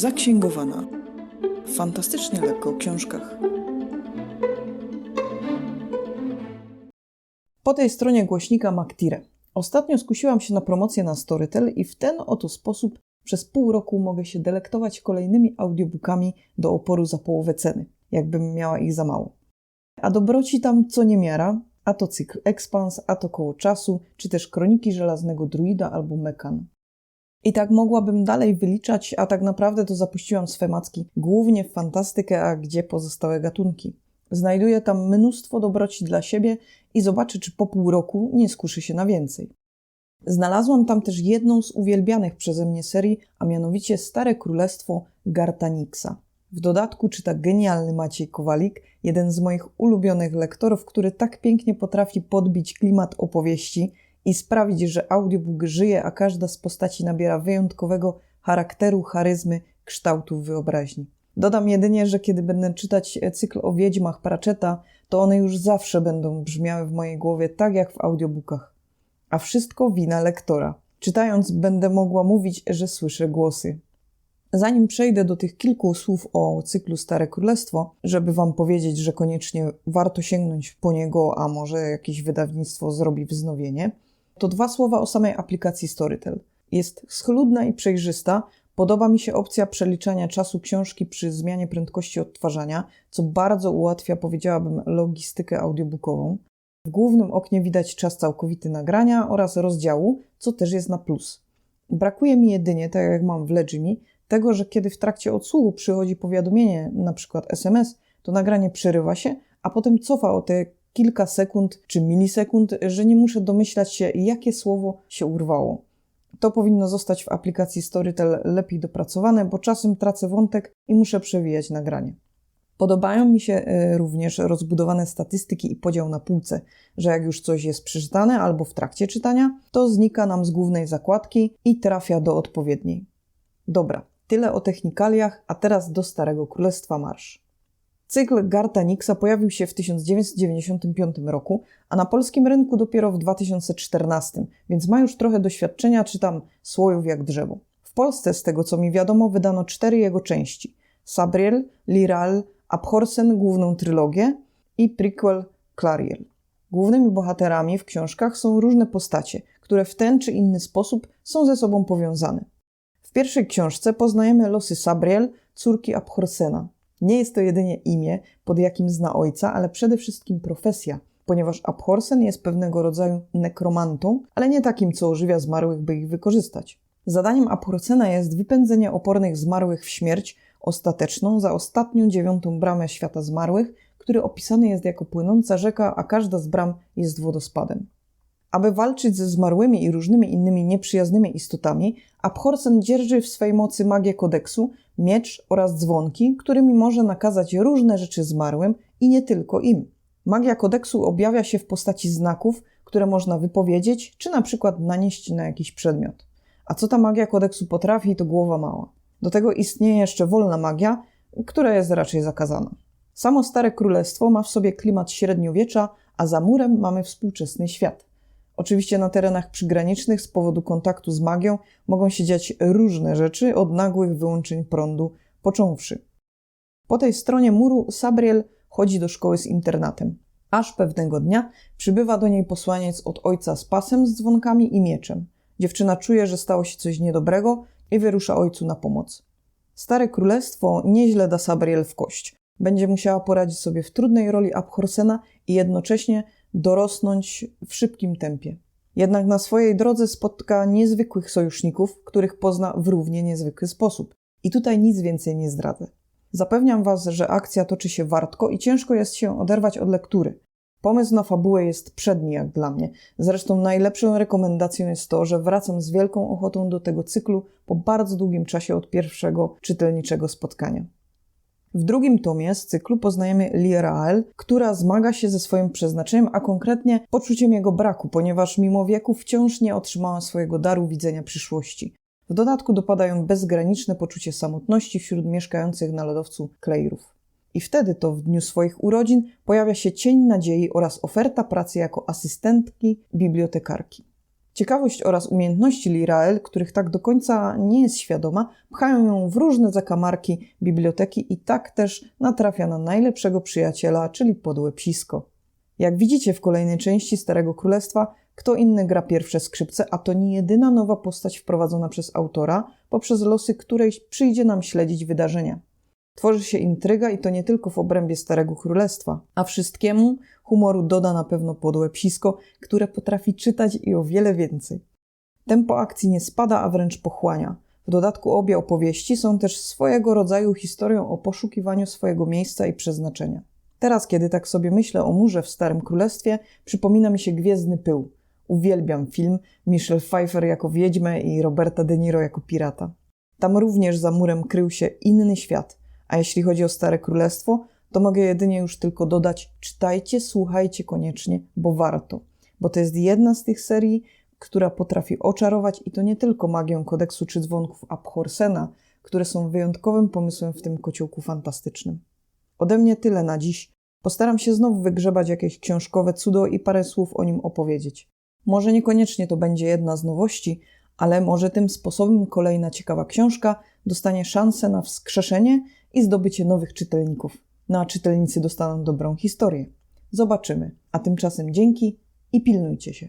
Zaksięgowana. Fantastycznie lekko o książkach. Po tej stronie głośnika Maktire. Ostatnio skusiłam się na promocję na Storytel i w ten oto sposób przez pół roku mogę się delektować kolejnymi audiobookami do oporu za połowę ceny, jakbym miała ich za mało. A dobroci tam co niemiara, a to cykl Expans, a to koło czasu, czy też kroniki żelaznego druida albo Mekan. I tak mogłabym dalej wyliczać, a tak naprawdę to zapuściłam swe macki głównie w fantastykę, a gdzie pozostałe gatunki. Znajduję tam mnóstwo dobroci dla siebie i zobaczę, czy po pół roku nie skuszy się na więcej. Znalazłam tam też jedną z uwielbianych przeze mnie serii, a mianowicie Stare Królestwo Gartanixa. W dodatku czyta genialny Maciej Kowalik, jeden z moich ulubionych lektorów, który tak pięknie potrafi podbić klimat opowieści i sprawić, że audiobook żyje, a każda z postaci nabiera wyjątkowego charakteru, charyzmy, kształtu wyobraźni. Dodam jedynie, że kiedy będę czytać cykl o wiedźmach Pratchetta, to one już zawsze będą brzmiały w mojej głowie tak jak w audiobookach. A wszystko wina lektora. Czytając będę mogła mówić, że słyszę głosy. Zanim przejdę do tych kilku słów o cyklu Stare Królestwo, żeby Wam powiedzieć, że koniecznie warto sięgnąć po niego, a może jakieś wydawnictwo zrobi wznowienie, to dwa słowa o samej aplikacji Storytel. Jest schludna i przejrzysta. Podoba mi się opcja przeliczania czasu książki przy zmianie prędkości odtwarzania, co bardzo ułatwia, powiedziałabym, logistykę audiobookową. W głównym oknie widać czas całkowity nagrania oraz rozdziału, co też jest na plus. Brakuje mi jedynie, tak jak mam w Legimi, tego, że kiedy w trakcie odsłuchu przychodzi powiadomienie, przykład SMS, to nagranie przerywa się, a potem cofa o te kilka sekund czy milisekund, że nie muszę domyślać się, jakie słowo się urwało. To powinno zostać w aplikacji Storytel lepiej dopracowane, bo czasem tracę wątek i muszę przewijać nagranie. Podobają mi się e, również rozbudowane statystyki i podział na półce, że jak już coś jest przeczytane albo w trakcie czytania, to znika nam z głównej zakładki i trafia do odpowiedniej. Dobra, tyle o technikaliach, a teraz do Starego Królestwa Marsz. Cykl Garta Nixa pojawił się w 1995 roku, a na polskim rynku dopiero w 2014, więc ma już trochę doświadczenia, czytam słojów jak drzewo. W Polsce, z tego co mi wiadomo, wydano cztery jego części: Sabriel, Liral, Abhorsen główną trylogię i prequel Clariel. Głównymi bohaterami w książkach są różne postacie, które w ten czy inny sposób są ze sobą powiązane. W pierwszej książce poznajemy losy Sabriel, córki Abhorsena. Nie jest to jedynie imię, pod jakim zna ojca, ale przede wszystkim profesja, ponieważ Abhorsen jest pewnego rodzaju nekromantą, ale nie takim, co ożywia zmarłych, by ich wykorzystać. Zadaniem Abhorsena jest wypędzenie opornych zmarłych w śmierć ostateczną za ostatnią dziewiątą bramę świata zmarłych, który opisany jest jako płynąca rzeka, a każda z bram jest wodospadem. Aby walczyć ze zmarłymi i różnymi innymi nieprzyjaznymi istotami, Abhorsen dzierży w swej mocy magię kodeksu, miecz oraz dzwonki, którymi może nakazać różne rzeczy zmarłym i nie tylko im. Magia kodeksu objawia się w postaci znaków, które można wypowiedzieć, czy na przykład nanieść na jakiś przedmiot. A co ta magia kodeksu potrafi, to głowa mała. Do tego istnieje jeszcze wolna magia, która jest raczej zakazana. Samo Stare Królestwo ma w sobie klimat średniowiecza, a za murem mamy współczesny świat. Oczywiście na terenach przygranicznych z powodu kontaktu z magią mogą się dziać różne rzeczy, od nagłych wyłączeń prądu począwszy. Po tej stronie muru Sabriel chodzi do szkoły z internatem. Aż pewnego dnia przybywa do niej posłaniec od ojca z pasem, z dzwonkami i mieczem. Dziewczyna czuje, że stało się coś niedobrego i wyrusza ojcu na pomoc. Stare królestwo nieźle da Sabriel w kość. Będzie musiała poradzić sobie w trudnej roli Abhorsena i jednocześnie dorosnąć w szybkim tempie. Jednak na swojej drodze spotka niezwykłych sojuszników, których pozna w równie niezwykły sposób. I tutaj nic więcej nie zdradzę. Zapewniam Was, że akcja toczy się wartko i ciężko jest się oderwać od lektury. Pomysł na fabułę jest przedni jak dla mnie. Zresztą najlepszą rekomendacją jest to, że wracam z wielką ochotą do tego cyklu po bardzo długim czasie od pierwszego czytelniczego spotkania. W drugim tomie z cyklu poznajemy Lirael, która zmaga się ze swoim przeznaczeniem, a konkretnie poczuciem jego braku, ponieważ mimo wieku wciąż nie otrzymała swojego daru widzenia przyszłości. W dodatku dopada ją bezgraniczne poczucie samotności wśród mieszkających na lodowcu Kleirów. I wtedy to w dniu swoich urodzin pojawia się cień nadziei oraz oferta pracy jako asystentki bibliotekarki. Ciekawość oraz umiejętności Lirael, których tak do końca nie jest świadoma, pchają ją w różne zakamarki biblioteki i tak też natrafia na najlepszego przyjaciela, czyli podłe psisko. Jak widzicie w kolejnej części Starego Królestwa, kto inny gra pierwsze skrzypce, a to nie jedyna nowa postać wprowadzona przez autora, poprzez losy której przyjdzie nam śledzić wydarzenia. Tworzy się intryga i to nie tylko w obrębie Starego Królestwa, a wszystkiemu humoru doda na pewno podłe psisko, które potrafi czytać i o wiele więcej. Tempo akcji nie spada, a wręcz pochłania. W dodatku obie opowieści są też swojego rodzaju historią o poszukiwaniu swojego miejsca i przeznaczenia. Teraz, kiedy tak sobie myślę o murze w Starym Królestwie, przypomina mi się Gwiezdny Pył. Uwielbiam film, Michelle Pfeiffer jako wiedźmę i Roberta De Niro jako pirata. Tam również za murem krył się inny świat, a jeśli chodzi o Stare Królestwo, to mogę jedynie już tylko dodać: czytajcie, słuchajcie koniecznie, bo warto. Bo to jest jedna z tych serii, która potrafi oczarować i to nie tylko magią kodeksu czy dzwonków Abhorsena, które są wyjątkowym pomysłem w tym kociołku fantastycznym. Ode mnie tyle na dziś. Postaram się znowu wygrzebać jakieś książkowe cudo i parę słów o nim opowiedzieć. Może niekoniecznie to będzie jedna z nowości, ale może tym sposobem kolejna ciekawa książka dostanie szansę na wskrzeszenie i zdobycie nowych czytelników. No a czytelnicy dostaną dobrą historię. Zobaczymy. A tymczasem dzięki i pilnujcie się.